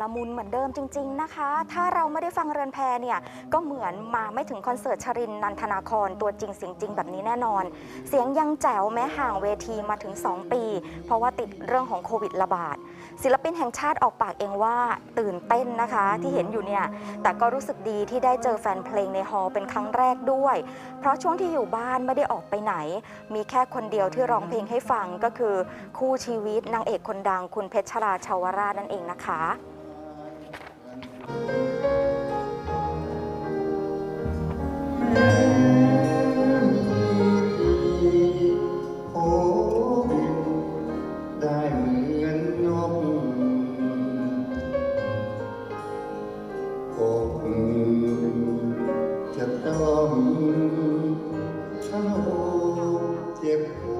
ละมุนเหมือนเดิมจริง ๆนะคะ ถ้าเราไม่ได้ฟังเรือนแพเนี่ยก็เหมือนมาไม่ถึงคอนเสิร์ตชรินนันทนาครตัวจริงเสียงจริงแบบนี้แน่นอน เสียงยังแจ๋วแม้ห่างเวทีมาถึง 2 ปี เพราะว่าติดเรื่องของโควิดระบาด ศิลปินแห่งชาติออกปากเองว่าตื่นเต้นนะคะที่เห็นอยู่เนี่ยแต่ก็รู้สึกดีที่ได้เจอแฟนเพลงในฮอล์เป็นครั้งแรกด้วย เพราะช่วงที่อยู่บ้านไม่ได้ออกไปไหน มีแค่คนเดียวที่ร้องเพลงให้ฟังก็คือ คู่ชีวิตนางเอกคนดังคุณเพชรชราชาวราชนั่นเองนะคะ จะต้องเท่าเจ็บปว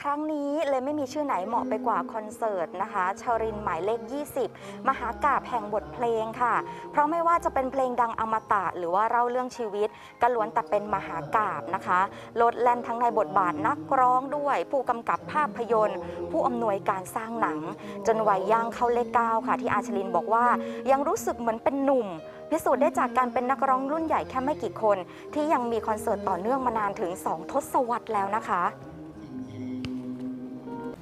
ครั้งนี้เลยไม่มีชื่อไหนเหมาะไปกว่าคอนเสิร์ตนะคะชรินหมายเลข 20 มหากาบแห่งบทเพลงค่ะ เพราะไม่ว่าจะเป็นเพลงดังอมตะหรือว่าเล่าเรื่องชีวิตก็ล้วนแต่เป็นมหากาบนะคะลดแล่นทั้งในบทบาทนักร้องด้วย ผู้กำกับภาพยนตร์ ผู้อำนวยการสร้างหนัง จนวัยย่างเข้าเลขเก้าค่ะ ที่อาชลินบอกว่ายังรู้สึกเหมือนเป็นหนุ่มพิสูจน์ได้จากการเป็นนักร้องรุ่นใหญ่แค่ไม่กี่คน ที่ยังมีคอนเสิร์ตต่อเนื่องมานานถึง 2 ทศวรรษแล้วนะคะ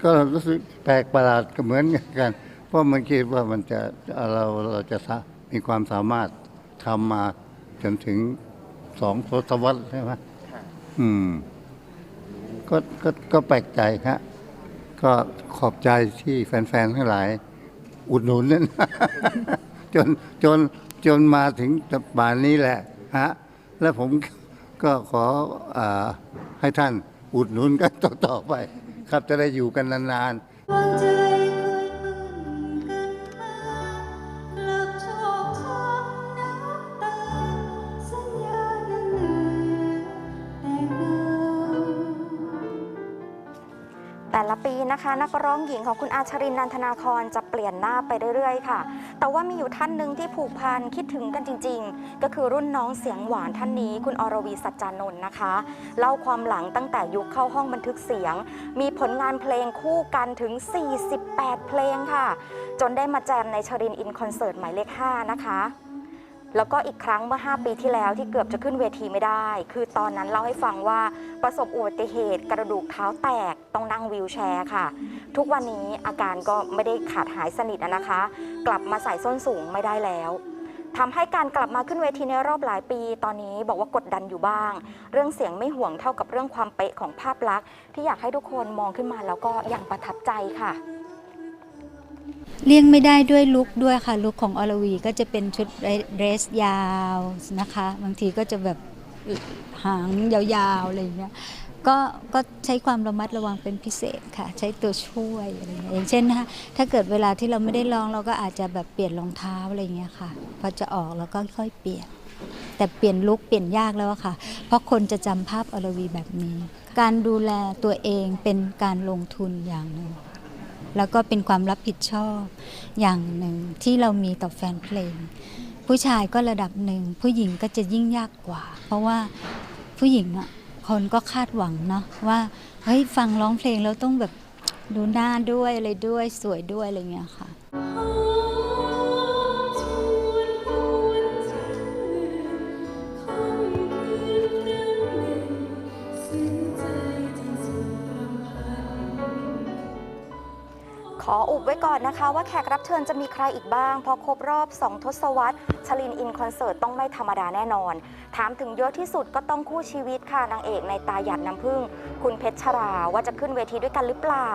ก็รู้สึกแปลกประหลาดก็เหมือนกัน เพราะมันคิดว่ามันจะเราเราจะสะมีความสามารถทำมาจนถึงสองทศวรรษใช่ไหมอืม ก็ก็ก็แปลกใจครับก็ขอบใจที่แฟนๆทั้งหลาย อุดหนุนนั่นจนจนจนมาถึงป่านนี้แหละฮะแล้วผมก็ขออาให้ท่านอุดหนุนกันต่อๆไป ครับจะได้อยู่กันนานๆ แต่ละปีนะคะ นักร้องหญิงของคุณอาชรินนันทนาครจะเปลี่ยนหน้าไปเรื่อยๆ ค่ะ แต่ว่ามีอยู่ท่านหนึ่งที่ผูกพันคิดถึงกันจริง ๆ ก็คือรุ่นน้องเสียงหวานท่านนี้คุณอรวีสัจจานนท์นะคะ เล่าความหลังตั้งแต่ยุคเข้าห้องบันทึกเสียง มีผลงานเพลงคู่กันถึง 48 เพลงค่ะ จนได้มาแจมในชรินอินคอนเสิร์ตหมายเลข 5 นะคะ แล้วก็อีกครั้งเมื่อ 5 ปีที่แล้วที่เกือบจะขึ้นเวทีไม่ได้ คือตอนนั้นเล่าให้ฟังว่าประสบอุบัติเหตุกระดูกเท้าแตกต้องนั่งวีลแชร์ค่ะ ทุกวันนี้อาการก็ไม่ได้ขาดหายสนิทนะคะ กลับมาใส่ส้นสูงไม่ได้แล้วทำให้การกลับมาขึ้นเวทีในรอบหลายปี ตอนนี้บอกว่ากดดันอยู่บ้าง เรื่องเสียงไม่ห่วงเท่ากับเรื่องความเป๊ะของภาพลักษณ์ที่อยากให้ทุกคนมองขึ้นมาแล้วก็อยังประทับใจค่ะ เลี่ยงไม่ได้ด้วยลุคด้วยค่ะลุคของอลวีก็จะเป็นชุดเดรสยาวนะคะ บางทีก็จะแบบหางยาวๆอะไรอย่างเงี้ยก็ก็ใช้ความระมัดระวังเป็นพิเศษค่ะ ใช้ตัวช่วยอะไรเงี้ยอย่างเช่นนะคะถ้าเกิดเวลาที่เราไม่ได้ลองเราก็อาจจะแบบเปลี่ยนรองเท้าอะไรเงี้ยค่ะ พอจะออกเราก็ค่อยเปลี่ยน แต่เปลี่ยนลุคเปลี่ยนยากแล้วค่ะ เพราะคนจะจำภาพอลวีแบบนี้ การดูแลตัวเองเป็นการลงทุนอย่างหนึ่ง แล้วก็เป็นความรับผิดชอบอย่างหนึ่งที่เรามีต่อแฟนเพลง ผู้ชายก็ระดับหนึ่ง ผู้หญิงก็จะยิ่งยากกว่า เพราะว่าผู้หญิงอะคนก็คาดหวังเนาะว่าเฮ้ยฟังร้องเพลงแล้วต้องแบบดูหน้าด้วยอะไรด้วยสวยด้วยอะไรเงี้ยค่ะ ขออุบไว้ก่อนนะคะ ว่าแขกรับเชิญจะมีใครอีกบ้าง พอครบรอบ 2 ทศวรรษชลินอินคอนเสิร์ตต้องไม่ธรรมดาแน่นอน ถามถึงเยอะที่สุดก็ต้องคู่ชีวิตค่ะนางเอกในตาหยัดน้ำพึ่ง คุณเพชรชราว่าจะขึ้นเวทีด้วยกันหรือเปล่า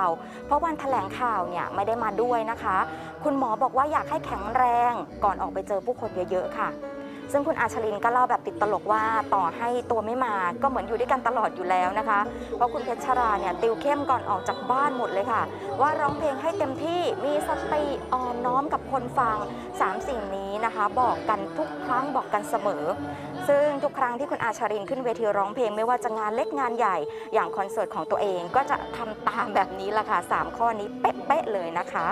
เพราะวันแถลงข่าวเนี่ยไม่ได้มาด้วยนะคะ คุณหมอบอกว่าอยากให้แข็งแรงก่อนออกไปเจอผู้คนเยอะๆค่ะ ซึ่งคุณอาชลินก็เล่าแบบติดตลกว่าต่อให้ตัวไม่มาก็เหมือนอยู่ด้วยกันตลอดอยู่แล้วนะคะ เพราะคุณเพชรชราเนี่ยติวเข้มก่อนออกจากบ้านหมดเลยค่ะ ว่าร้องเพลงให้เต็มที่มีสติอ่อนน้อมกับคนฟังสามสิ่งนี้นะคะ บอกกันทุกครั้งบอกกันเสมอ ซึ่งทุกครั้งที่คุณอาชารินขึ้นเวทีร้องเพลงไม่ว่าจะงานเล็กงานใหญ่ อย่างคอนเสิร์ตของตัวเองก็จะทำตามแบบนี้ละค่ะสามข้อนี้เป๊ะๆเลยนะคะ